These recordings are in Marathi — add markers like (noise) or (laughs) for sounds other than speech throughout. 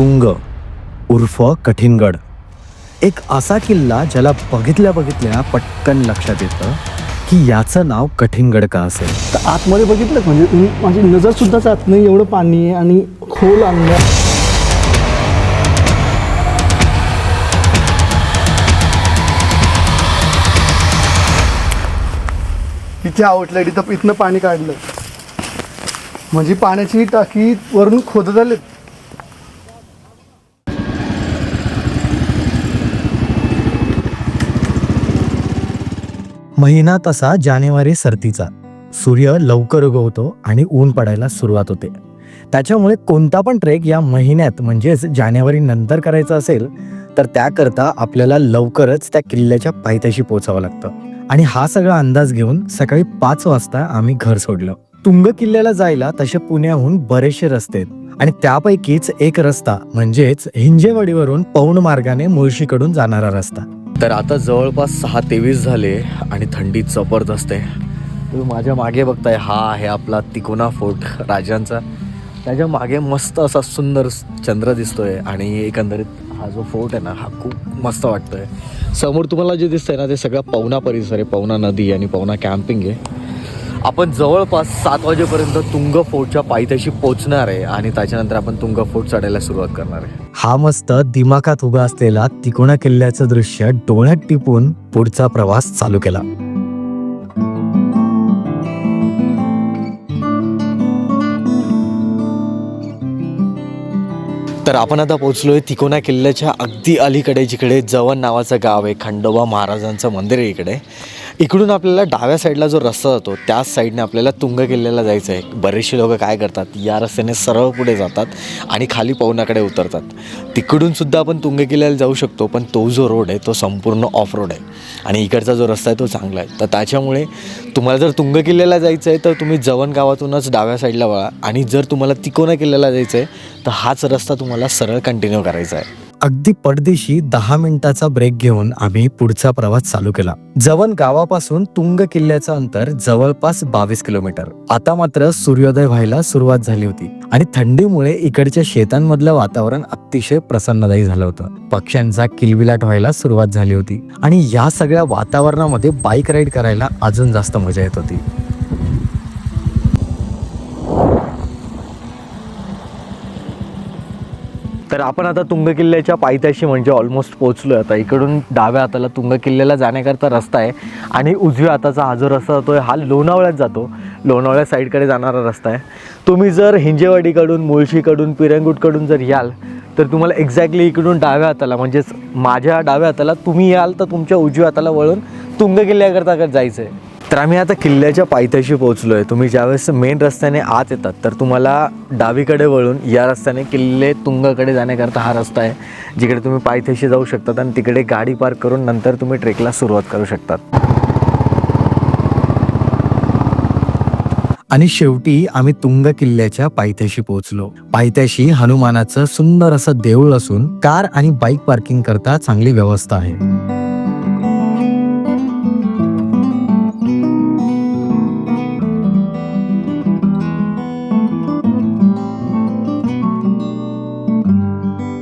तुंग उर्फ कठीणगड. एक असा किल्ला ज्याला बघितल्या बघितल्या पटकन लक्षात येतं की याचं नाव कठीणगड का असेल. तर आतमध्ये बघितलं म्हणजे तुम्ही माझी नजर सुद्धा जात नाही एवढं पाणी आहे आणि खोल अंग. इथे आउटलेट इथं इथनं पाणी काढलं. म्हणजे पाण्याची टाकी वरून खोदत आलेत महिना तसा जानेवारी सर्दीचा. सूर्य लवकर उगवतो आणि ऊन पडायला सुरुवात होते. त्याच्यामुळे कोणता पण ट्रेक या महिन्यात म्हणजेच जानेवारी नंतर करायचा असेल तर त्याकरता आपल्याला लवकरच त्या किल्ल्याच्या पायथ्याशी पोचावं लागतं. आणि हा सगळा अंदाज घेऊन सकाळी पाच वाजता आम्ही घर सोडलं. तुंग किल्ल्याला जायला तसे पुण्याहून बरेचसे रस्ते आहेत. आणि त्यापैकीच एक रस्ता म्हणजेच हिंजेवाडीवरून पौण मार्गाने मुळशीकडून जाणारा रस्ता. तर आता जवळपास सहा तेवीस झाले आणि थंडी जबरदस्त आहे. तुम्ही माझ्या मागे बघताय हा आहे आपला तिकोना फोर्ट राजांचा. त्याच्यामागे मस्त असा सुंदर चंद्र दिसतोय आणि एकंदरीत हा जो फोर्ट आहे ना हा खूप मस्त वाटतोय. समोर तुम्हाला जे दिसतंय ना ते सगळं पवना परिसर आहे. पवना नदी आणि पवना कॅम्पिंग आहे. आपण जवळपास सात वाजेपर्यंत तुंग फोर्टच्या पायथ्याशी पोहोचणार आहे आणि त्याच्यानंतर आपण तुंग फोर्ट चढायला सुरुवात करणार आहे. हा मस्त दिमाखात उभा असलेला तिकोणा किल्ल्याचं दृश्य डोळ्यात टिपून पुढचा प्रवास चालू केला. तर आपण आता पोहोचलोय तिकोना किल्ल्याच्या अगदी अलीकडे जिकडे जवन नावाचं गाव आहे खंडोबा महाराजांचं मंदिर आहे इकडे. इकडून आपल्याला डाव्या साईडला जो रस्ता जातो त्याच साईडने आपल्याला तुंग किल्ल्याला जायचं आहे बरेचसे लोक काय करतात या रस्त्याने सरळ पुढे जातात आणि खाली पवनाकडे उतरतात. तिकडून सुद्धा आपण तुंग किल्ल्याला जाऊ शकतो पण तो जो रोड आहे तो संपूर्ण ऑफ रोड आहे. आणि इकडचा जो रस्ता आहे तो चांगला आहे. तर त्याच्यामुळे तुम्हाला जर तुंग किल्ल्याला जायचं आहे तर तुम्ही जवन गावातूनच डाव्या साईडला वळा. आणि जर तुम्हाला तिकोना किल्ल्याला जायचं आहे तर हाच रस्ता तुम्हाला सरळ कंटिन्यू करायचा आहे. अगदी पडदेशी दहा मिनिटाचा ब्रेक घेऊन आम्ही पुढचा प्रवास चालू केला. जवन गावापासून तुंग किल्ल्याचं अंतर जवळपास बावीस किलोमीटर. आता मात्र सूर्योदय व्हायला सुरुवात झाली होती आणि थंडीमुळे इकडच्या शेतांमधलं वातावरण अतिशय प्रसन्नदायी झालं होतं. पक्ष्यांचा किलबिलाट व्हायला सुरुवात झाली होती आणि या सगळ्या वातावरणामध्ये बाईक राईड करायला अजून जास्त मजा येत होती. तर आपण आता तुंग किल्ल्याच्या पायथ्याशी म्हणजे ऑलमोस्ट पोहोचलो आता इकडून डाव्या हाताला तुंग किल्ल्याला जाण्याकरता रस्ता आहे आणि उजव्या हाताचा हा जो रस्ता जातो हा लोणावळ्यात जातो. लोणावळ्या साईडकडे जाणारा रस्ता आहे. तुम्ही जर हिंजेवाडीकडून मुळशीकडून पिरंगुटकडून जर याल तर तुम्हाला एक्झॅक्टली इकडून डाव्या हाताला म्हणजेच माझ्या डाव्या हाताला तुम्ही याल तर तुमच्या उजव्या हाताला वळून तुंग किल्ल्याकरता जायचं आहे तर आम्ही आता किल्ल्याच्या पायथ्याशी पोहोचलो आहे तुम्ही ज्यावेळेस मेन रस्त्याने आत येतात तर तुम्हाला डावीकडे वळून या रस्त्याने किल्ले तुंगाकडे जाण्याकरता हा रस्ता आहे जिकडे तुम्ही पायथ्याशी जाऊ शकतात आणि तिकडे गाडी पार्क करून नंतर तुम्ही ट्रेकला सुरुवात करू शकतात. आणि शेवटी आम्ही तुंग किल्ल्याच्या पायथ्याशी पोहोचलो. पायथ्याशी हनुमानाचं सुंदर असं देऊळ असून कार आणि बाईक पार्किंग करता चांगली व्यवस्था आहे.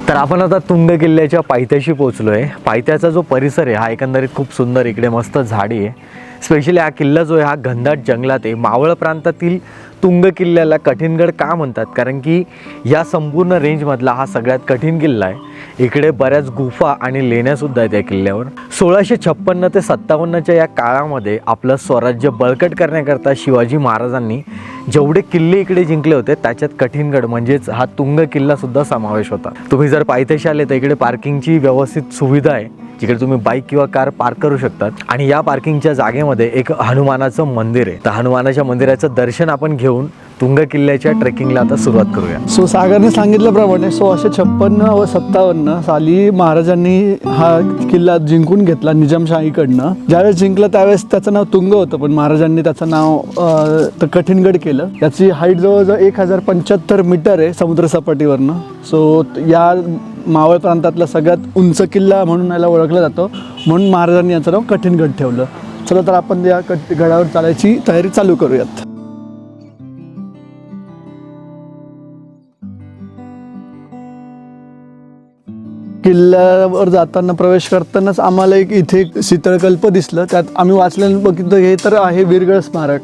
तर आपण आता तुंग किल्ल्याच्या पायथ्याशी पोहोचलो आहे पायथ्याचा जो परिसर आहे हा एकंदरीत खूप सुंदर इकडे मस्त झाडी आहे. स्पेशली हा किल्ला जो आहे हा घनदाट जंगलात आहे. मावळ प्रांतातील तुंग किल्ल्याला कठीणगड का म्हणतात? कारण की या संपूर्ण रेंजमधला हा सगळ्यात कठीण किल्ला आहे. इकडे बऱ्याच गुफा आणि लेण्यासुद्धा आहेत या किल्ल्यावर. सोळाशे छप्पन्न ते सत्तावन्नच्या या काळामध्ये आपलं स्वराज्य बळकट करण्याकरता शिवाजी महाराजांनी जेवढे किल्ले इकडे जिंकले होते त्याच्यात कठीणगड म्हणजेच हा तुंग किल्ला सुद्धा समावेश होता. तुम्ही जर पायथ्याशी आले तर इकडे पार्किंगची व्यवस्थित सुविधा आहे. जिकडे तुम्ही बाईक किंवा कार पार्क करू शकतात. आणि या पार्किंगच्या जागेमध्ये एक हनुमानाचं मंदिर आहे. तर हनुमानाच्या मंदिराचं दर्शन आपण घेऊन तुंग किल्ल्याच्या ट्रेकिंगला आता सुरुवात करूया. सो सागरने सांगितल्याप्रमाणे सोळाशे छप्पन्न व सत्तावन्न साली महाराजांनी हा किल्ला जिंकून घेतला निजामशाहीकडनं. ज्यावेळेस जिंकला त्यावेळेस त्याचं नाव तुंग होतं पण महाराजांनी त्याचं नाव कठीणगड केलं. याची हाईट जवळजवळ एक हजार पंच्याहत्तर मीटर आहे समुद्रसपाटीवरनं सो या मावळ प्रांतातला सगळ्यात उंच किल्ला म्हणून याला ओळखला जातो. म्हणून महाराजांनी याचं नाव कठीणगड ठेवलं. चला तर आपण या कट गडावर चालायची तयारी चालू करूयात. किल्ल्यावर जाताना प्रवेश करतानाच आम्हाला एक इथे एक शीतळकल्प दिसलं. त्यात आम्ही वाचल्यानं बघितलं हे तर आहे वीरगळ स्मारक.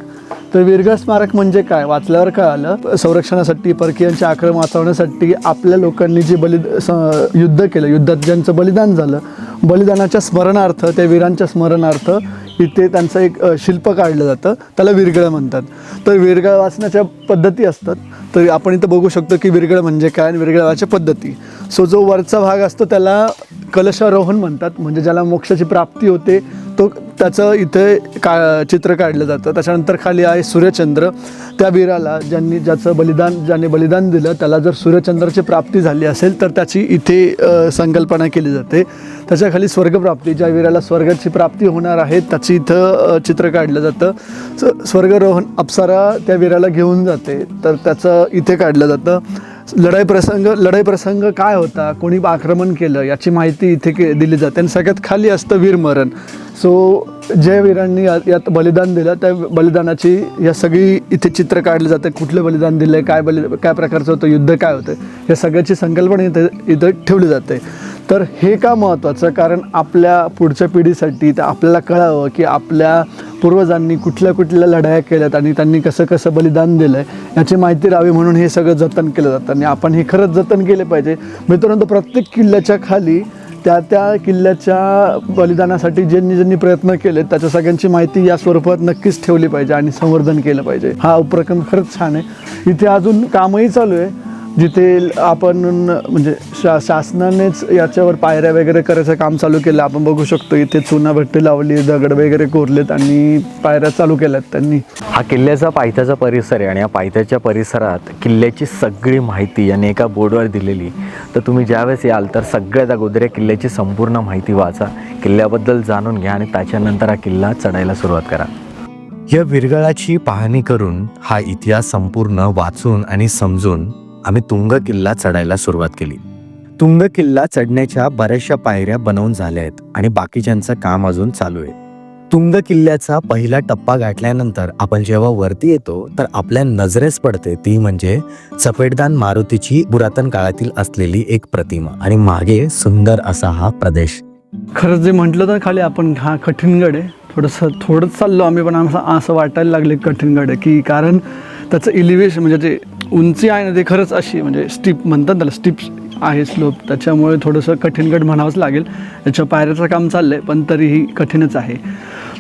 तर वीरगळ स्मारक म्हणजे काय? वाचल्यावर काय आलं संरक्षणासाठी परकीयांचे आक्रमण वाचवण्यासाठी आपल्या लोकांनी जे बलि स- युद्ध केलं युद्धात ज्यांचं बलिदान झालं बलिदानाच्या स्मरणार्थ त्या वीरांच्या स्मरणार्थ इथे त्यांचं एक शिल्प काढलं जातं. त्याला विरगळ म्हणतात. तर विरगळ वाचण्याच्या पद्धती असतात. तर आपण इथं बघू शकतो की विरगळ म्हणजे काय आणि विरगळवाच्या पद्धती. सो जो वरचा भाग असतो त्याला कलशारोहण म्हणतात. म्हणजे ज्याला मोक्षाची प्राप्ती होते तो त्याचं इथे का चित्र काढलं जातं. त्याच्यानंतर खाली आहे सूर्यचंद्र. त्या वीराला ज्यांनी ज्याचं बलिदान ज्याने बलिदान दिलं त्याला जर सूर्यचंद्राची प्राप्ती झाली असेल तर त्याची इथे संकल्पना केली जाते. त्याच्याखाली स्वर्गप्राप्ती ज्या वीराला स्वर्गाची प्राप्ती होणार आहे त्याची इथं चित्र काढलं जातं. स- स्वर्गरोहण अप्सरा त्या वीराला घेऊन जाते. तर त्याचं इथे काढलं जातं. लढाई प्रसंग लढाई प्रसंग काय होता? कोणी आक्रमण केलं? याची माहिती इथे के दिली जाते. आणि सगळ्यात खाली असतं वीरमरण. सो ज्या वीरांनी यात बलिदान दिलं. त्या बलिदानाची या सगळी इथे चित्र काढलं जातं. कुठलं बलिदान दिलं आहे काय बलि काय प्रकारचं होतं युद्ध काय होतं या सगळ्याची संकल्पना इथे इथं ठेवली जाते. तर हे का महत्त्वाचं कारण आपल्या पुढच्या पिढीसाठी तर आपल्याला कळावं की आपल्या पूर्वजांनी कुठल्या कुठल्या लढाया केल्यात आणि त्यांनी कसं कसं बलिदान दिलं आहे याची माहिती राहावी म्हणून हे सगळं जतन केलं जातं. आणि आपण हे खरंच जतन केले पाहिजे. मित्रांनो प्रत्येक किल्ल्याच्या खाली त्या त्या किल्ल्याच्या बलिदानासाठी ज्यांनी ज्यांनी प्रयत्न केले त्याच्या सगळ्यांची माहिती या स्वरूपात नक्कीच ठेवली पाहिजे आणि संवर्धन केलं पाहिजे. हा उपक्रम खरंच छान आहे. इथे अजून कामही चालू आहे. जिथे आपण म्हणजे शा शासनानेच याच्यावर पायऱ्या वगैरे करायचं काम चालू केलं. आपण बघू शकतो इथे चुनाभट्टी लावली दगड वगैरे कोरलेत आणि पायऱ्या चालू केल्यात त्यांनी. हा किल्ल्याचा पायथ्याचा परिसर आहे आणि या पायथ्याच्या परिसरात किल्ल्याची सगळी माहिती याने एका बोर्डवर दिलेली. तर तुम्ही ज्यावेळेस याल तर सगळ्यात अगोदर या किल्ल्याची संपूर्ण माहिती वाचा. किल्ल्याबद्दल जाणून घ्या आणि त्याच्यानंतर हा किल्ला चढायला सुरुवात करा. या विरगळाची पाहणी करून हा इतिहास संपूर्ण वाचून आणि समजून आम्ही तुंग किल्ला चढायला सुरुवात केली. तुंग किल्ला चढण्याच्या बऱ्याचशा पायऱ्या बनवून झाल्या आहेत आणि बाकीच्यांचं काम अजून चालू आहे. तुंग किल्ल्याचा पहिला टप्पा गाठल्यानंतर आपण जेव्हा वरती येतो तर आपल्या नजरेस पडते ती म्हणजे सफेददान मारुतीची पुरातन काळातील असलेली एक प्रतिमा आणि मागे सुंदर असा हा प्रदेश. खरंच जे म्हटलं तर खाली आपण हा कठीणगड आहे. थोडंसं थोडंच चाललो आम्ही पण आम्हाला असं वाटायला लागले कठीणगड आहे की कारण त्याचं इलिव्हेशन म्हणजे जे उंची आहे ना ते खरंच अशी म्हणजे स्टीप म्हणतात त्याला स्टीप आहे स्लोप त्याच्यामुळे थोडंसं कठीणगड म्हणावंच लागेल. याच्या पायऱ्याचं काम चाललं आहे पण तरीही कठीणच आहे.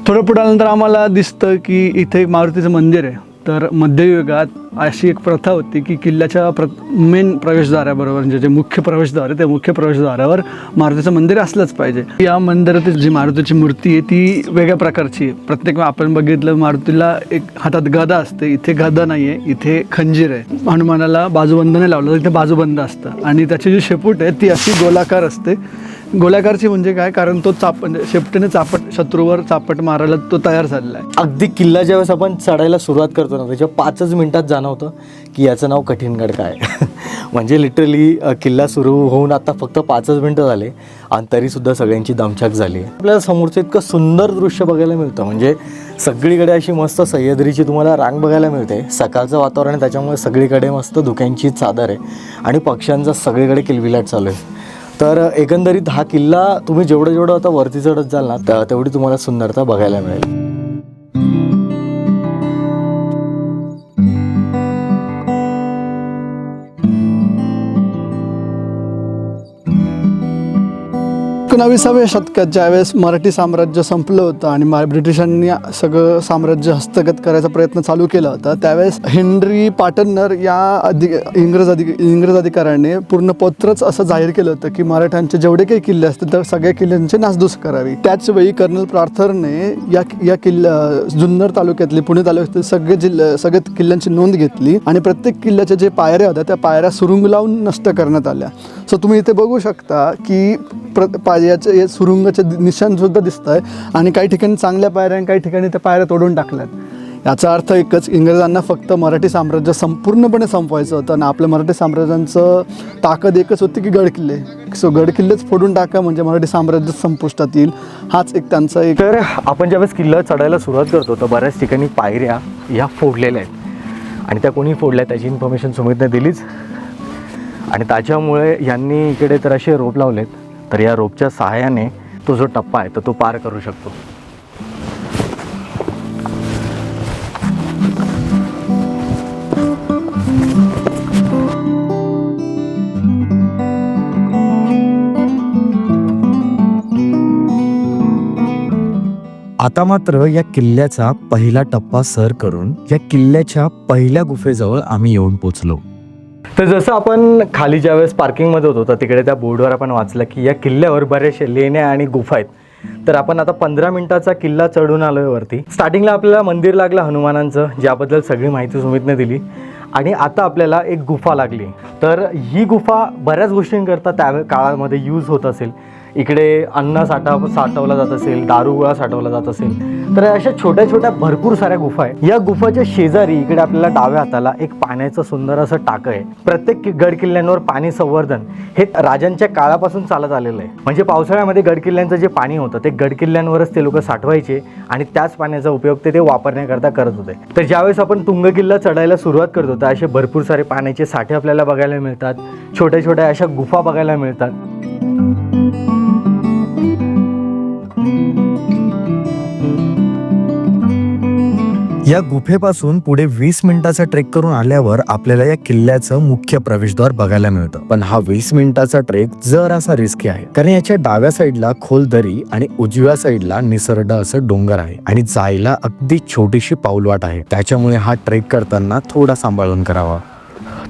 थोडं पुढे आम्हाला दिसतं की इथे एक मारुतीचं मंदिर आहे. तर मध्ययुगात अशी एक प्रथा होती की किल्ल्याच्या प्र मेन प्रवेशद्वाराबरोबर म्हणजे जे मुख्य प्रवेशद्वार आहे त्या मुख्य प्रवेशद्वारावर मारुतीचं मंदिर असलंच पाहिजे. या मंदिरातील जी मारुतीची मूर्ती आहे ती वेगळ्या प्रकारची आहे. प्रत्येक आपण बघितलं मारुतीला एक हातात गदा असते इथे गदा नाही आहे इथे खंजीर आहे. हनुमानाला बाजूबंद नाही लावलं तर इथे बाजूबंद असतं. आणि त्याची जी शेपूट आहे ती अशी गोलाकार असते गोलाकारची म्हणजे काय? कारण तो चाप म्हणजे शेपटीने चापट शत्रूवर चापट मारायला तो तयार झालेला आहे. अगदी किल्ला ज्यावेळेस आपण चढायला सुरुवात करतो ना त्याच्या पाचच मिनिटात जाणवतं की याचं नाव कठीणगड काय. (laughs) म्हणजे लिटरली किल्ला सुरू होऊन आता फक्त पाचच मिनटं झाले आणि तरीसुद्धा सगळ्यांची दमछाक झाली आपल्याला समोरचं इतकं सुंदर दृश्य बघायला मिळतं. म्हणजे सगळीकडे अशी मस्त सह्याद्रीची तुम्हाला रांग बघायला मिळते. सकाळचं वातावरण आहे त्याच्यामुळे सगळीकडे मस्त धुक्यांची चादर आहे. आणि पक्ष्यांचा सगळीकडे किलबिलाट चालू आहे. तर एकंदरीत हा किल्ला तुम्ही जेवढं जेवढं आता वरती चढत जाल ना तेवढी तुम्हाला सुंदरता बघायला मिळेल. एकोणाविसाव्या शतकात ज्यावेळेस मराठी साम्राज्य संपलं होतं आणि मा ब्रिटिशांनी सगळं साम्राज्य हस्तगत करायचा प्रयत्न चालू केला होता त्यावेळेस हेनरी पाटनर या अधिक इंग्रज अधिक इंग्रज अधिकाऱ्याने पूर्ण पत्रच असं जाहीर केलं होतं की मराठ्यांचे जेवढे काही किल्ले असतील तर सगळ्या किल्ल्यांची नासधूस करावी. त्याच वेळी कर्नल प्रार्थरने या या किल्ल्या जुन्नर तालुक्यातले पुणे तालुक्यातले सगळे जिल्हे सगळ्या किल्ल्यांची नोंद घेतली आणि प्रत्येक किल्ल्याच्या जे पायऱ्या होत्या त्या पायऱ्या सुरुंग लावून नष्ट करण्यात आल्या. सो तुम्ही इथे बघू शकता की प्र पायऱ्याचे हे सुरुंगाचे निशाणसुद्धा दिसत आहे आणि काही ठिकाणी चांगल्या पायऱ्या आणि काही ठिकाणी त्या पायऱ्या तोडून टाकल्यात. याचा अर्थ एकच इंग्रजांना फक्त मराठी साम्राज्य संपूर्णपणे संपवायचं होतं आणि आपल्या मराठी साम्राज्यांचं ताकद एकच होती की गडकिल्ले. सो गडकिल्लेच फोडून टाका म्हणजे मराठी साम्राज्य संपुष्टात येईल. हाच एक त्यांचा एक तर आपण ज्यावेळेस किल्ला चढायला सुरुवात करतो तर बऱ्याच ठिकाणी पायऱ्या ह्या फोडलेल्या आहेत. आणि त्या कोणी फोडल्या त्याची इन्फॉर्मेशन सुमितने दिलीच. आणि त्याच्यामुळे यांनी इकडे तर असे रोप लावलेत. तर या रोपच्या सहाय्याने तो जो टप्पा आहे तर तो पार करू शकतो. आता मात्र या किल्ल्याचा पहिला टप्पा सर करून या किल्ल्याच्या पहिल्या गुफेजवळ आम्ही येऊन पोचलो. तर जसं आपण खाली ज्यावेळेस पार्किंगमध्ये होतो तर तिकडे त्या बोर्डवर आपण वाचलं की या किल्ल्यावर बऱ्याचशा लेण्या आणि गुफा आहेत. तर आपण आता पंधरा मिनिटाचा किल्ला चढून आलोय वरती. स्टार्टिंगला आपल्याला मंदिर लागलं हनुमानांचं ज्याबद्दल सगळी माहिती सुमितने दिली. आणि आता आपल्याला एक गुफा लागली. तर ही गुफा बऱ्याच गोष्टींकरता त्या काळामध्ये यूज होत असेल. इकडे अन्न साठा साठवला जात असेल दारुगोळा साठवला जात असेल तर अशा छोट्या छोट्या भरपूर साऱ्या गुफा आहेत. या गुफाच्या शेजारी इकडे आपल्याला डाव्या हाताला एक पाण्याचं सुंदर असं टाकं आहे. प्रत्येक गडकिल्ल्यांवर गड किल्ल्यांवर पाणी संवर्धन हे राजांच्या काळापासून चालत आलेलं आहे. म्हणजे पावसाळ्यामध्ये गड किल्ल्यांचं जे पाणी होतं ते गड किल्ल्यांवरच ते लोक साठवायचे आणि त्याच पाण्याचा उपयोग ते ते वापरण्याकरता करत होते. तर ज्यावेळेस आपण तुंग किल्ला चढायला सुरुवात करत होतो असे भरपूर सारे पाण्याचे साठे आपल्याला बघायला मिळतात. छोट्या छोट्या अशा गुफा बघायला मिळतात. या गुफेपासून पुढे वीस मिनिटाचा ट्रेक करून आल्यावर आपल्याला या किल्ल्याचं मुख्य प्रवेशद्वार बघायला मिळतं. पण हा वीस मिनिटाचा ट्रेक जरासा रिस्की आहे. कारण याच्या डाव्या साईडला खोल दरी आणि उजव्या साईडला निसर्ड असं डोंगर आहे. आणि जायला अगदी छोटीशी पाऊलवाट आहे. त्याच्यामुळे हा ट्रेक करताना थोडा सांभाळून करावा.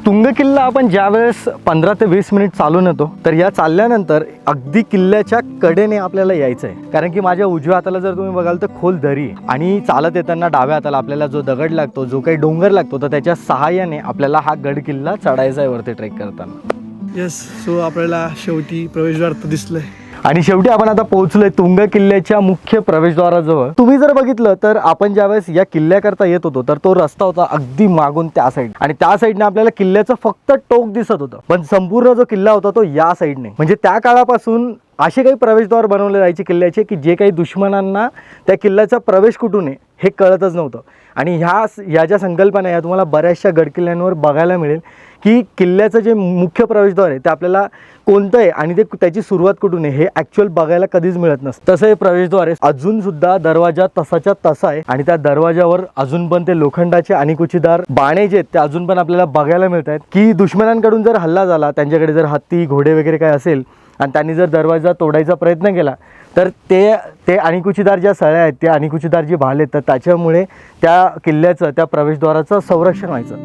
तुंग किल्ला आपण ज्यावेळेस पंधरा ते वीस मिनिट चालून येतो तर या चालल्यानंतर अगदी किल्ल्याच्या कडेने आपल्याला यायचं आहे कारण की माझ्या उजव्या हाताला जर तुम्ही बघाल तर खोल दरी आणि चालत येताना डाव्या हाताला आपल्याला जो दगड लागतो जो काही डोंगर लागतो तर त्याच्या सहाय्याने आपल्याला हा गड किल्ला चढायचा आहे वरती ट्रेक करताना. येस सो आपल्याला शेवटी प्रवेशद्वार तर दिसलंय. आणि शेवटी आपण आता पोहोचलोय तुंग किल्ल्याच्या मुख्य प्रवेशद्वाराजवळ. तुम्ही जर बघितलं तर आपण ज्यावेळेस या किल्ल्याकरता येत होतो तर तो रस्ता होता अगदी मागून त्या साईड आणि त्या साईडने आपल्याला किल्ल्याचं फक्त टोक दिसत होतं. पण संपूर्ण जो किल्ला होता तो या साईडने म्हणजे त्या काळापासून असे काही प्रवेशद्वार बनवले जायचे किल्ल्याचे की जे काही दुश्मनांना त्या किल्ल्याचा प्रवेश कुठून आहे हे कळतच नव्हतं. आणि ह्या ह्या ज्या संकल्पना या तुम्हाला बऱ्याचशा गडकिल्ल्यांवर बघायला मिळेल की किल्ल्याचं जे मुख्य प्रवेशद्वार आहे ते आपल्याला कोणतं आहे आणि ते त्याची सुरुवात कुठून आहे हे ॲक्च्युअल बघायला कधीच मिळत नसतं. तसं हे प्रवेशद्वार आहे. अजूनसुद्धा दरवाजा तसाच्या तसा आहे आणि त्या दरवाजावर अजून पण ते लोखंडाचे आणि कुचीदार बाणे जे आहेत ते अजून पण आपल्याला बघायला मिळत आहेत की दुश्मनांकडून जर हल्ला झाला त्यांच्याकडे जर हत्ती घोडे वगैरे काय असेल आणि त्यांनी जर दरवाजा तोडायचा प्रयत्न केला तर ते ते अणिकुचीदार ज्या सळ्या आहेत ते अणिकुचीदार जे भाल आहेत तर त्याच्यामुळे त्या किल्ल्याचं त्या प्रवेशद्वाराचं संरक्षण व्हायचं.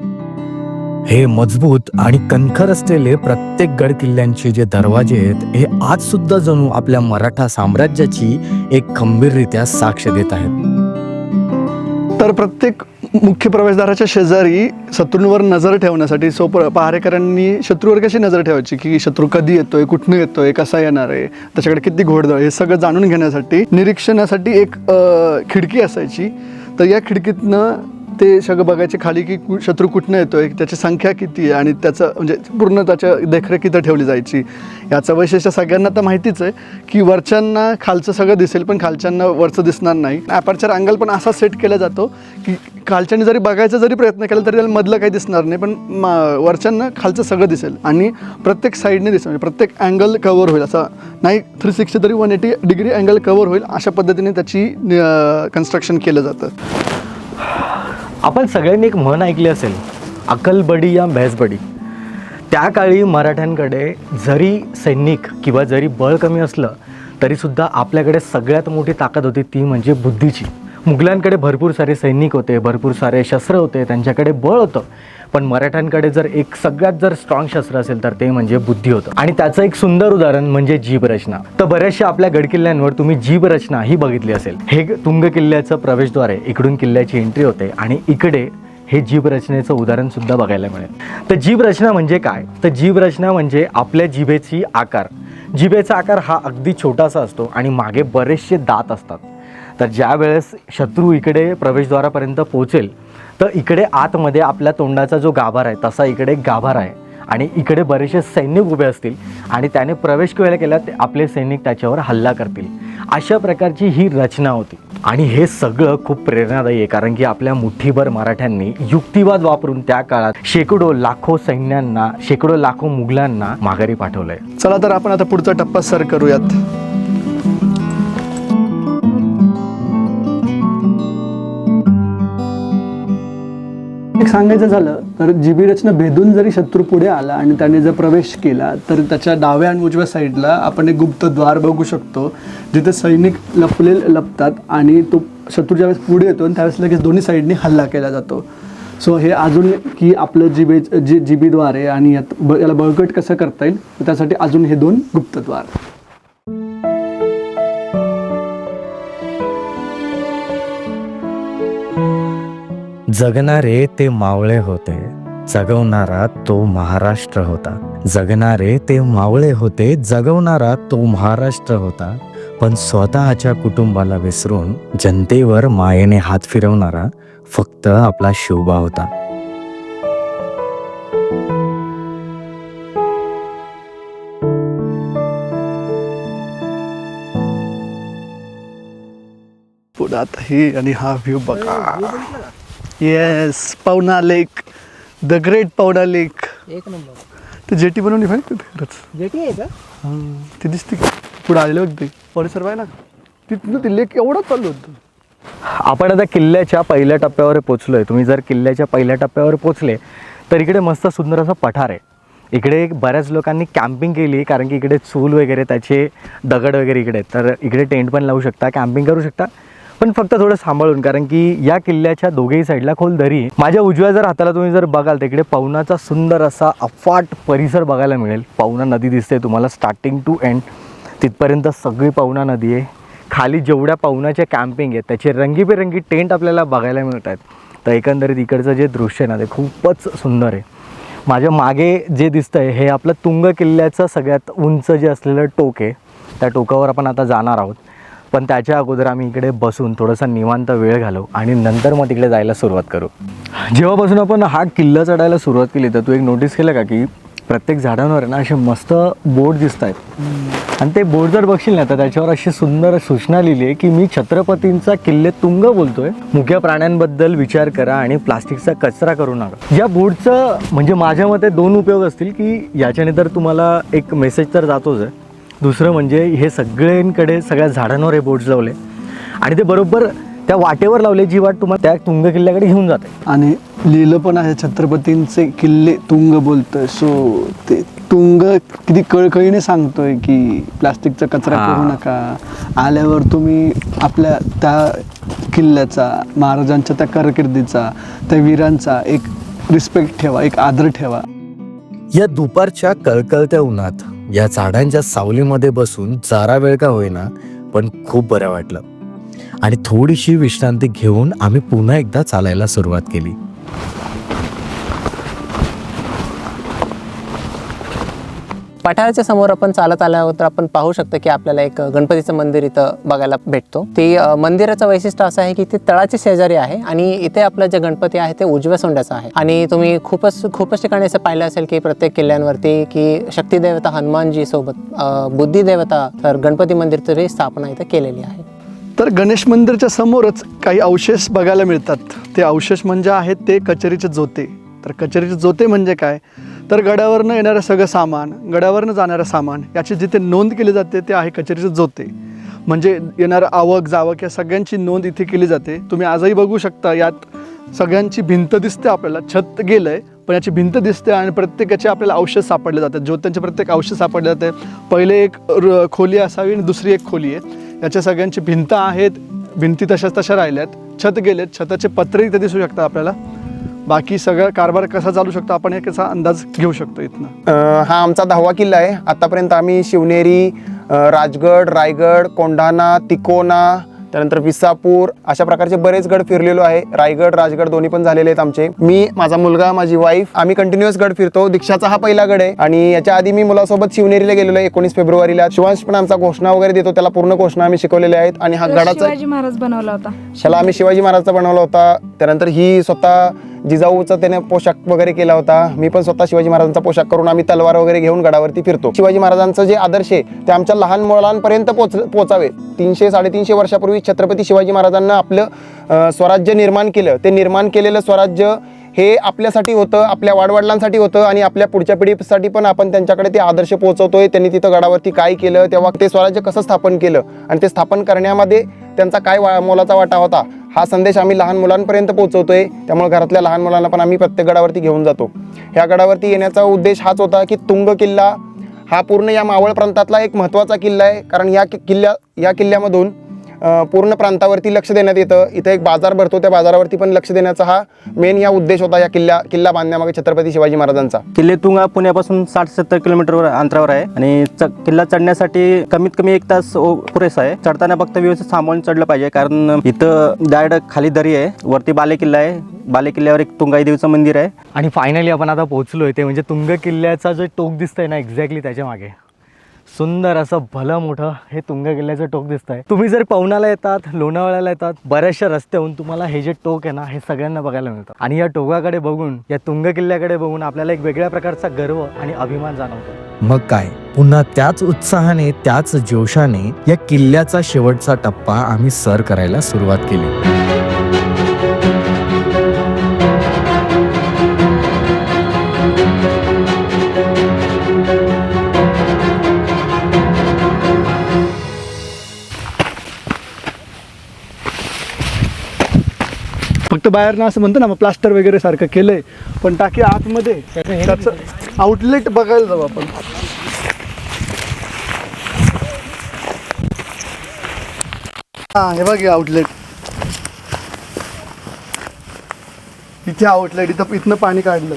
हे मजबूत आणि कणखर असलेले प्रत्येक गड किल्ल्यांचे जे दरवाजे आहेत हे आज सुद्धा जणू आपल्या मराठा साम्राज्याची एक खंबीररित्या साक्ष देत आहेत. तर प्रत्येक मुख्य प्रवेशद्वाराच्या शेजारी शत्रूंवर नजर ठेवण्यासाठी सो पहारेकरांनी शत्रूवर कशी नजर ठेवायची? की शत्रू कधी येतोय कुठनं येतोय कसा येणार आहे? त्याच्याकडे किती घोडदळ? हे सगळं जाणून घेण्यासाठी निरीक्षणासाठी एक खिडकी असायची. तर या खिडकीतनं ते सगळं बघायचे खाली की कु- शत्रू कुठनं येतोय त्याची संख्या किती आहे आणि त्याचं म्हणजे पूर्ण त्याच्या देखरेख इथं ठेवली जायची. याचं वैशिष्ट्य सगळ्यांना तर माहितीच आहे की वरच्यांना खालचं सगळं दिसेल पण खालच्यांना वरचं दिसणार नाही. ॲपरचर अँगल पण असा सेट केला जातो की खालच्यांनी जरी बघायचा जरी प्रयत्न केला तरी त्याला मधलं काही दिसणार नाही पण वरच्यांना खालचं सगळं दिसेल आणि प्रत्येक साईडने दिसेल म्हणजे प्रत्येक अँगल कवर होईल. असा नाही थ्री सिक्स्टी तरी one eighty degree angle cover होईल अशा पद्धतीने त्याची कन्स्ट्रक्शन केलं जातं. आपण सगळ्यांनी एक म्हण ऐकली असेल अकलबडी या भैसबडी त्या काळी मराठ्यांकडे जरी सैनिक किंवा जरी बळ कमी असलं तरीसुद्धा आपल्याकडे सगळ्यात मोठी ताकद होती ती म्हणजे बुद्धीची. मुघलांकडे भरपूर सारे सैनिक होते भरपूर सारे शस्त्र होते त्यांच्याकडे बळ होतं. पण मराठ्यांकडे जर एक सगळ्यात जर स्ट्रॉंग शस्त्र असेल तर ते म्हणजे बुद्धी होतं. आणि त्याचं एक सुंदर उदाहरण म्हणजे जीभ रचना. तर बऱ्याचशा आपल्या गडकिल्ल्यांवर तुम्ही जीभ रचना ही बघितली असेल. हे तुंग किल्ल्याचं प्रवेशद्वारे इकडून किल्ल्याची एंट्री होते. आणि इकडे हे जीभ रचनेचं उदाहरण सुद्धा बघायला मिळेल. तर जीभ रचना म्हणजे काय? तर जीभ रचना म्हणजे आपल्या जिभेची आकार. जिभेचा आकार हा अगदी छोटासा असतो आणि मागे बरेचसे दात असतात. तर ज्या वेळेस शत्रू इकडे प्रवेशद्वारापर्यंत पोहोचेल तर इकडे आतमध्ये आपल्या तोंडाचा जो गाभार आहे तसा इकडे एक गाभार आहे. आणि इकडे बरेचसे सैनिक उभे असतील आणि त्याने प्रवेश केला केला ते आपले सैनिक त्याच्यावर हल्ला करतील. अशा प्रकारची ही रचना होती. आणि हे सगळं खूप प्रेरणादायी आहे कारण की आपल्या मुठ्ठीभर मराठ्यांनी युक्तिवाद वापरून त्या काळात शेकडो लाखो सैन्यांना शेकडो लाखो मुघलांना माघारी पाठवलंय. चला तर आपण आता पुढचा टप्पा सर करूयात. एक सांगायचं झालं तर जीबी रचना भेदून जरी शत्रू पुढे आला आणि त्याने जर प्रवेश केला तर त्याच्या डाव्या आणि उजव्या साईडला आपण एक गुप्त द्वार बघू शकतो जिथे सैनिक लपले लपतात आणि तो शत्रू ज्यावेळेस पुढे येतो आणि त्यावेळेस लगेच दोन्ही साईडने हल्ला केला जातो. सो हे अजून की आपलं जिबे जी जीबीद्वार आहे आणि यात ब याला बळकट कसं करता येईल त्यासाठी अजून हे दोन गुप्तद्वार जगणारे ते मावळे होते. जगवणारा तो महाराष्ट्र होता. जगणारे ते मावळे होते जगवणारा तो महाराष्ट्र होता. पण स्वतःच्या कुटुंबाला विसरून जनतेवर मायेने हात फिरवणारा फक्त आपला शिवबा होता. पुढं आता आणि हा व्ह्यू बघा. Yes Pavana lake the great Pavana lake एक नंबर. ते जेटी बनवली पाहिजे तिथे खरंच. जेटी आहे का? ते दिसते? पुढे आलेलं बघ ते. परिसर आहे ना. तिथनं ते लेक एवढं चालू होतं. आपण आता किल्ल्याच्या पहिल्या टप्प्यावर पोचलोय तुम्ही जर किल्ल्याच्या पहिल्या टप्प्यावर पोचले तर इकडे मस्त सुंदर असं पठार आहे. इकडे बऱ्याच लोकांनी कॅम्पिंग केली कारण की इकडे चूल वगैरे त्याचे दगड वगैरे इकडे आहेत. तर इकडे टेंट पण लावू शकता कॅम्पिंग करू शकता. पण फक्त थोडं सांभाळून कारण की या किल्ल्याच्या दोघेही साईडला खोल दरी आहे. माझ्या उजव्या जर हाताला तुम्ही जर बघाल तिकडे पवनाचा सुंदर असा अफाट परिसर बघायला मिळेल. पवना नदी दिसते तुम्हाला स्टार्टिंग टू एंड तिथपर्यंत सगळी पवना नदी आहे. खाली जेवढ्या पवनाच्या कॅम्पिंग आहेत त्याचे रंगीबेरंगी टेंट आपल्याला बघायला मिळत आहेत. तर एकंदरीत इकडचं जे दृश्य आहे ना ते खूपच सुंदर आहे. माझ्या मागे जे दिसतंय हे आपलं तुंग किल्ल्याचं सगळ्यात उंच जे असलेलं टोक आहे त्या टोकावर आपण आता जाणार आहोत. पण त्याच्या अगोदर आम्ही इकडे बसून थोडासा निवांत वेळ घालवू आणि नंतर मग तिकडे जायला सुरुवात करू. जेव्हापासून आपण हा किल्ला चढायला सुरुवात केली तर तू एक नोटीस केलं का की प्रत्येक झाडांवर आहे ना असे मस्त बोर्ड दिसत आहेत आणि ते बोर्ड जर बघशील ना तर त्याच्यावर अशी सुंदर सूचना लिहिली आहे की मी छत्रपतींचा किल्ले तुंग बोलतोय. मुख्य प्राण्यांबद्दल विचार करा आणि प्लास्टिकचा कचरा करू नका. या बोर्डचं म्हणजे माझ्या मते दोन उपयोग असतील की याच्याने तर तुम्हाला एक मेसेज तर जातोच आहे. दुसरं म्हणजे हे सगळ्यांकडे सगळ्या झाडांवर हे बोर्ड्स लावले. आणि ते बरोबर त्या वाटेवर लावले जी वाट तुम्हाला त्या तुंग किल्ल्याकडे घेऊन जाते. आणि लिहिलं पण आहे छत्रपतींचे किल्ले तुंग बोलतोय. सो ते तुंग किती कळकळीने सांगतोय की प्लास्टिकचा कचरा हा. करू नका. आल्यावर तुम्ही आपल्या त्या किल्ल्याचा महाराजांच्या त्या कारकिर्दीचा त्या वीरांचा एक रिस्पेक्ट ठेवा एक आदर ठेवा. या दुपारच्या कळकळत्या उन्हात या झाडांच्या सावलीमध्ये बसून जरा वेळ का होईना पण खूप बरं वाटलं. आणि थोडीशी विश्रांती घेऊन आम्ही पुन्हा एकदा चालायला सुरुवात केली. पठाराच्या समोर आपण चालत आल्यावर तर आपण पाहू शकतो की आपल्याला एक गणपतीचं मंदिर इथं बघायला भेटतो. ते मंदिराचं वैशिष्ट्य असं आहे की ते तळाचे शेजारी आहे आणि इथे आपलं जे गणपती आहे ते उजव्या सोंड्याचं आहे. आणि तुम्ही खूपच खूपच ठिकाणी असं पाहिलं असेल की प्रत्येक किल्ल्यांवरती की शक्तिदेवता हनुमानजी सोबत बुद्धिदेवता तर गणपती मंदिर स्थापना इथं केलेली आहे. तर गणेश मंदिरच्या समोरच काही अवशेष बघायला मिळतात. ते अवशेष म्हणजे आहेत ते कचेरीचे जोते. तर कचेरीचे जोते म्हणजे काय? तर गडावरनं येणारं सगळं सामान गडावरनं जाणारं सामान याची जिथे नोंद केली जाते ते आहे कचेरीचे जोते. म्हणजे येणारं आवक जावक या सगळ्यांची नोंद इथे केली जाते. तुम्ही आजही बघू शकता यात सगळ्यांची भिंत दिसते आपल्याला. छत गेलं आहे पण याची भिंत दिसते आणि प्रत्येकाचे आपल्याला औषध सापडले जातात. ज्योत्यांचे प्रत्येक औषध सापडले जाते. पहिले एक र- खोली असावी आणि दुसरी एक खोली आहे. याच्या सगळ्यांची भिंत आहेत भिंती तशाच तशा राहिल्यात. छत गेलेत छताचे पत्रे इथे दिसू शकतात आपल्याला. बाकी सगळं कारभार कसा चालू शकतो आपण एक याचा अंदाज घेऊ शकतो इथनं? हा आमचा दहावा किल्ला आहे. आतापर्यंत आम्ही शिवनेरी राजगड रायगड कोंढाणा तिकोना त्यानंतर विसापूर अशा प्रकारचे बरेच गड फिरलेलो आहे. रायगड राजगड दोन्ही पण झालेले आहेत आमचे. मी माझा मुलगा माझी वाईफ आम्ही कंटिन्युअस गड फिरतो. दीक्षाचा हा पहिला गड आहे. आणि याच्या आधी मी मुलासोबत शिवनेरीला गेलेलो आहे. एकोणीस फेब्रुवारीला. शिवांश पण आमचा घोषणा वगैरे देतो. त्याला पूर्ण घोषणा आम्ही शिकवलेल्या आहेत. आणि हा गडाचा शिवाजी महाराज बनवला होता. शाला आम्ही शिवाजी महाराजचा बनवला होता. त्यानंतर ही स्वतः जिजाऊचा त्याने पोशाख वगैरे केला होता. मी पण स्वतः शिवाजी महाराजांचा पोशाख करून आम्ही तलवार वगैरे घेऊन गडावरती फिरतो. शिवाजी महाराजांचं जे आदर्श आहे ते आमच्या लहान मुलांपर्यंत पोच पोचावे. तीनशे साडेतीनशे वर्षापूर्वी छत्रपती शिवाजी महाराजांना आपलं स्वराज्य निर्माण केलं. ते निर्माण केलेलं स्वराज्य हे आपल्यासाठी होतं आपल्या वाडवडिलांसाठी होतं आणि आपल्या पुढच्या पिढीसाठी पण आपण त्यांच्याकडे ते आदर्श पोहोचवतोय. त्यांनी तिथं गडावरती काय केलं तेव्हा ते स्वराज्य कसं स्थापन केलं आणि ते स्थापन करण्यामध्ये त्यांचा काय वा मोलाचा वाटा होता हा संदेश आम्ही लहान मुलांपर्यंत पोहोचवतोय. त्यामुळे घरातल्या लहान मुलांना पण आम्ही प्रत्येक गडावरती घेऊन जातो. ह्या गडावरती येण्याचा उद्देश हाच होता की तुंग किल्ला हा पूर्ण या मावळ प्रांतातला एक महत्त्वाचा किल्ला आहे. कारण या कि- किल्ल्या या किल्ल्यामधून पूर्ण प्रांतावरती लक्ष देण्यात येतं. इथं एक बाजार भरतो. त्या बाजारावरती पण लक्ष देण्याचा हा मेन या उद्देश होता या किल्ला किल्ला बांधण्यामागे छत्रपती शिवाजी महाराजांचा. किल्ले तुंगा पुण्यापासून साठ सत्तर किलोमीटरवर अंतरावर आहे. आणि च- किल्ला चढण्यासाठी कमीत कमी एक तास ओ- पुरेसा आहे. चढताना फक्त व्यवस्थित सांभाळून चढलं पाहिजे. कारण इथं डायरेक्ट खाली दरी आहे. वरती बाले किल्ला आहे. बाले किल्ल्यावर एक तुंगाई देवीचं मंदिर आहे. आणि फायनली आपण आता पोहोचलोय. ते म्हणजे तुंग किल्ल्याचा जो टोक दिसतंय ना एक्झॅक्टली त्याच्यामागे. सुंदर असं भलं मोठं हे तुंग किल्ल्याचं टोक दिसतंय. तुम्ही जर पवनाला येतात लोणावळ्याला येतात बऱ्याचशा रस्त्याहून तुम्हाला हे जे टोक आहे ना हे सगळ्यांना बघायला मिळतं. आणि या टोकाकडे बघून या तुंग किल्ल्याकडे बघून आपल्याला एक वेगळ्या प्रकारचा गर्व आणि अभिमान जाणवतो. मग काय? पुन्हा त्याच उत्साहाने त्याच जोशाने या किल्ल्याचा शेवटचा टप्पा आम्ही सर करायला सुरुवात केली. फक्त बाहेरनं असं म्हणतो ना मग प्लास्टर वगैरे सारखं केलंय. पण टाकी आतमध्ये त्याचं आउटलेट बघायला जाऊ आपण. हा हे बघ आउटलेट इथे आउटलेट इथं इथनं पाणी काढलं.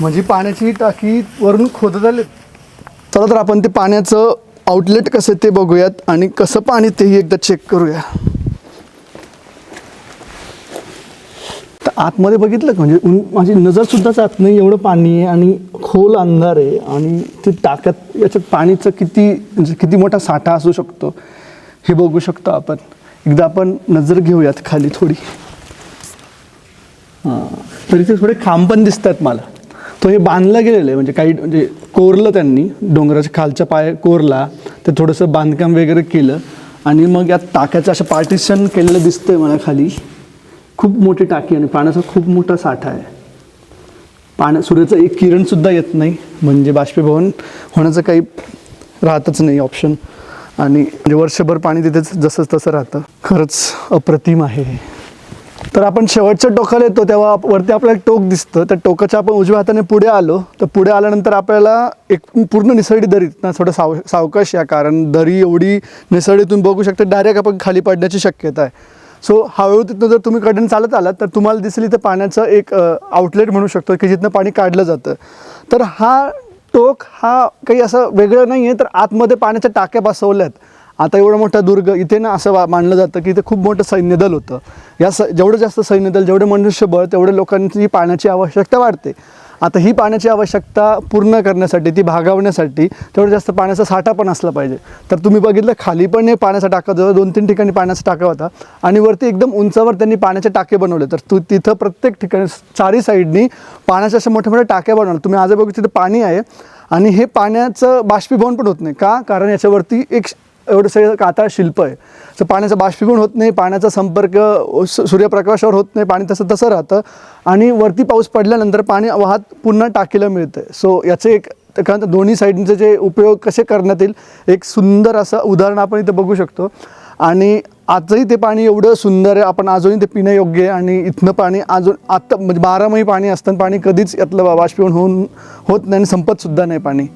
म्हणजे पाण्याची टाकी वरून खोदत आले चला तर आपण ते पाण्याचं आउटलेट कसं ते बघूयात आणि कसं पाणी तेही एकदा चेक करूया. आतमध्ये बघितलं का? म्हणजे उन माझी नजर सुद्धा जात नाही एवढं पाणी आहे आणि खोल अंधार आहे आणि ते टाक्यात याच्यात पाणीचं किती म्हणजे किती मोठा साठा असू शकतो हे बघू शकतो आपण. एकदा आपण नजर घेऊयात खाली थोडी. हां तर इथे थोडे खांब पण दिसत आहेत मला. तो हे बांधलं गेलेलं आहे म्हणजे काही म्हणजे कोरलं त्यांनी डोंगराच्या खालच्या पाय कोरला ते थोडंसं बांधकाम वगैरे केलं. आणि मग यात टाक्याचं असं पार्टिशन केलेलं दिसतंय मला खाली. खूप मोठी टाकी आणि पाण्याचा खूप मोठा साठा आहे. पाण्या सूर्याचं एक किरणसुद्धा येत नाही. म्हणजे बाष्पीभवन होण्याचं काही राहतच नाही ऑप्शन आणि म्हणजे वर्षभर पाणी तिथेच जसं तसं राहतं. खरंच अप्रतिम आहे तर आपण शेवटच्या टोकाला येतो तेव्हा वरती आपल्याला एक टोक दिसतं. त्या टोकाच्या आपण उजव्या हाताने पुढे आलो तर पुढे आल्यानंतर आपल्याला एक पूर्ण निसरडी दरी ना थोडं साव सावकाश या कारण दरी एवढी निसरडीतून बघू शकता डायरेक्ट आपण खाली पडण्याची शक्यता आहे. सो हळूहळू तिथनं जर तुम्ही कडून चालत आलात तर तुम्हाला दिसेल इथं पाण्याचं एक आउटलेट म्हणू शकतो की जिथनं पाणी काढलं जातं. तर हा टोक हा काही असं वेगळं नाही आहे तर आतमध्ये पाण्याच्या टाक्या बसवल्यात. आता एवढं मोठा दुर्ग इथे ना असं वा- मानलं जातं की इथे खूप मोठं सैन्यदल होतं. या स जेवढं जास्त सैन्यदल जेवढे मनुष्यबळ तेवढे लोकांची पाण्याची आवश्यकता वाढते. आता ही पाण्याची आवश्यकता पूर्ण करण्यासाठी ती भागवण्यासाठी तेवढं जास्त पाण्याचा साठा पण असला पाहिजे. तर तुम्ही बघितलं खाली पण हे पाण्याचा टाका जवळ दोन तीन ठिकाणी पाण्याचा टाका होता आणि वरती एकदम उंचावर त्यांनी पाण्याचे टाके बनवले. तर तू तिथं प्रत्येक ठिकाणी चारी साईडनी पाण्याच्या अशा मोठ्या मोठ्या टाक्या बनवल्या तुम्ही आज बघू तिथं पाणी आहे आणि हे पाण्याचं बाष्पीभवन पण होत नाही. का? कारण याच्यावरती एक एवढं सगळं कातळ शिल्प आहे. तर पाण्याचं बाष्पीभवन होत नाही पाण्याचा संपर्क सूर्यप्रकाशावर होत नाही पाणी तसं तसं राहतं आणि वरती पाऊस पडल्यानंतर पाणी वाहत पुन्हा टाकीला मिळतं सो याचे एक कारण दोन्ही साईडचे जे उपयोग कसे करण्यात येईल एक सुंदर असं उदाहरण आपण इथं बघू शकतो. आणि आजही ते पाणी एवढं सुंदर आहे आपण अजूनही ते पिण्यायोग्य आहे आणि इथनं पाणी अजून आत्ता म्हणजे बारामही पाणी असतं पाणी कधीच यातलं बाष्पीभवन होऊन होत नाही आणि संपतसुद्धा नाही पाणी.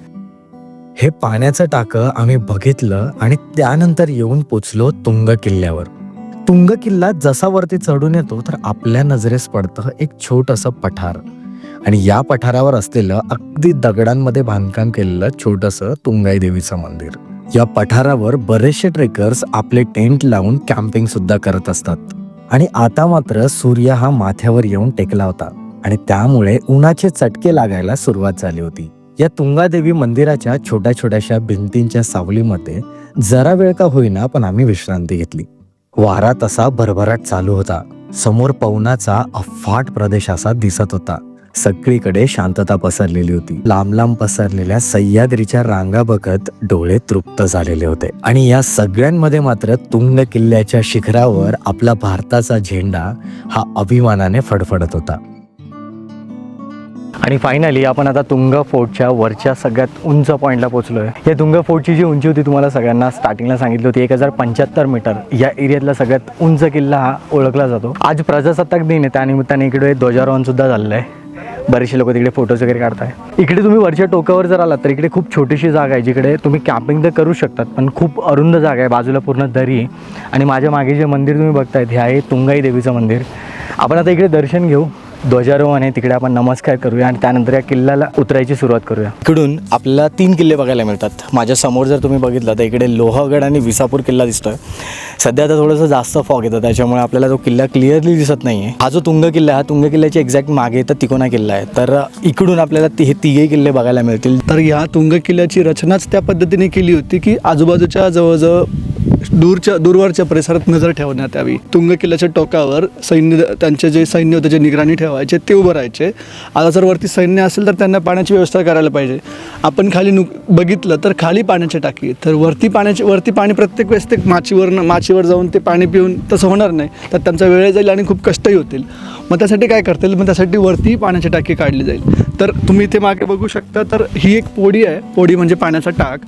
हे पाण्याचं टाकं आम्ही बघितलं आणि त्यानंतर येऊन पोचलो तुंग किल्ल्यावर. तुंग किल्ला जसा वरती चढून येतो तर आपल्या नजरेस पडतं एक छोटंसं पठार. आणि या पठारावर असलेलं अगदी दगडांमध्ये बांधकाम केलेलं छोटंसं तुंगाई देवीचं मंदिर. या पठारावर बरेचसे ट्रेकर्स आपले टेंट लावून कॅम्पिंग सुद्धा करत असतात. आणि आता मात्र सूर्य हा माथ्यावर येऊन टेकला होता. आणि त्यामुळे उन्हाचे चटके लागायला सुरुवात झाली होती. या तुंगादेवी मंदिराच्या छोट्या छोट्याशा भिंतींच्या सावलीमध्ये जरा वेळ का होईना पण आम्ही विश्रांती घेतली. वारा तसा भरभराट चालू होता. समोर पवनाचा अफाट प्रदेश असा दिसत होता. सगळीकडे शांतता पसरलेली होती. लांब लांब पसरलेल्या सह्याद्रीच्या रांगा बघत डोळे तृप्त झालेले होते. आणि या सगळ्यांमध्ये मात्र तुंग किल्ल्याच्या शिखरावर आपला भारताचा झेंडा हा अभिमानाने फडफडत होता. आणि फायनली आपण आता तुंग फोर्टच्या वरच्या सगळ्यात उंच पॉईंटला पोहोचलो आहे या तुंग फोर्टची जी उंची होती तुम्हाला सगळ्यांना स्टार्टिंगला सांगितली होती एक हजार पंच्याहत्तर मीटर या एरियातला सगळ्यात उंच किल्ला हा ओळखला जातो. आज प्रजासत्ताक दिन आहे त्यानिमित्ताने इकडे ध्वजारोहण सुद्धा झालेलं आहे बरेचसे लोक तिकडे फोटोज वगैरे काढताय. इकडे तुम्ही वरच्या टोकावर जर आलात तर इकडे खूप छोटीशी जागा आहे जिकडे तुम्ही कॅम्पिंग तर करू शकतात पण खूप अरुंद जागा आहे बाजूला पूर्ण दरी आणि माझ्या मागे जे मंदिर तुम्ही बघतायत हे आहे तुंगाई देवीचं मंदिर. आपण आता इकडे दर्शन घेऊ. ध्वजारोहण आहे तिकडे आपण नमस्कार करूया आणि त्यानंतर या किल्ल्याला उतरायची सुरुवात करूया. इकडून आपल्याला तीन किल्ले बघायला मिळतात. माझ्यासमोर जर तुम्ही बघितलं तर इकडे लोहगड आणि विसापूर किल्ला दिसतोय. सध्या आता थोडंसं जास्त फॉग येतं त्याच्यामुळे आपल्याला तो किल्ला क्लिअरली दिसत नाही आहे हा जो तुंग किल्ला हा तुंग किल्ल्याची एक्झॅक्ट मागे तर तिकोना किल्ला आहे. तर इकडून आपल्याला ती- हे तिघे किल्ले बघायला मिळतील. तर या तुंग किल्ल्याची रचनाच त्या पद्धतीने केली होती की आजूबाजूच्या जवळजवळ दूरच्या दूरवरच्या परिसरात नजर ठेवण्यात यावी. तुंग किल्ल्याच्या टोकावर सैन्य त्यांचे जे सैन्य होते जे निगराणी ठेवायचे ते उभं राहायचे. आता जर वरती सैन्य असेल तर त्यांना पाण्याची व्यवस्था करायला पाहिजे. आपण खाली नुक बघितलं तर खाली पाण्याची टाकी. तर वरती पाण्याची वरती पाणी प्रत्येक वेळेस ते माचीवरनं माचीवर जाऊन ते पाणी पिऊन तसं होणार नाही. तर त्यांचा वेळ जाईल आणि खूप कष्टही होतील. मग त्यासाठी काय करता येईल मग त्यासाठी वरती पाण्याची टाकी काढली जाईल. तर तुम्ही इथे मागे बघू शकता तर ही एक पोडी आहे. पोडी म्हणजे पाण्याचा टाक.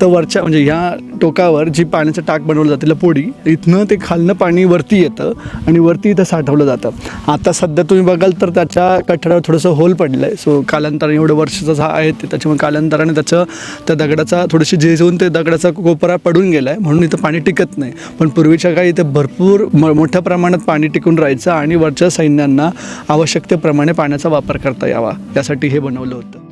तर वरच्या म्हणजे ह्या टोकावर जी पाण्याचं टाक बनवलं जातं तिला पोडी इथनं ते खालनं पाणी वरती येतं आणि वरती इथं साठवलं जातं. आता सध्या तुम्ही बघाल तर त्याच्या कठड्यावर थोडंसं होल पडलं आहे सो कालांतराने एवढं वर्षाचं झा आहे ते त्याच्यामुळे कालांतराने त्याचं त्या दगडाचा थोडीशी झेजवून ते दगडाचा कोपरा पडून गेला आहे म्हणून इथं पाणी टिकत नाही. पण पूर्वीच्या काळी इथे भरपूर म मोठ्या प्रमाणात पाणी टिकून राहायचं आणि वरच्या सैन्यांना आवश्यकतेप्रमाणे पाण्याचा वापर करता यावा. यासाठी हे बनवलं होतं.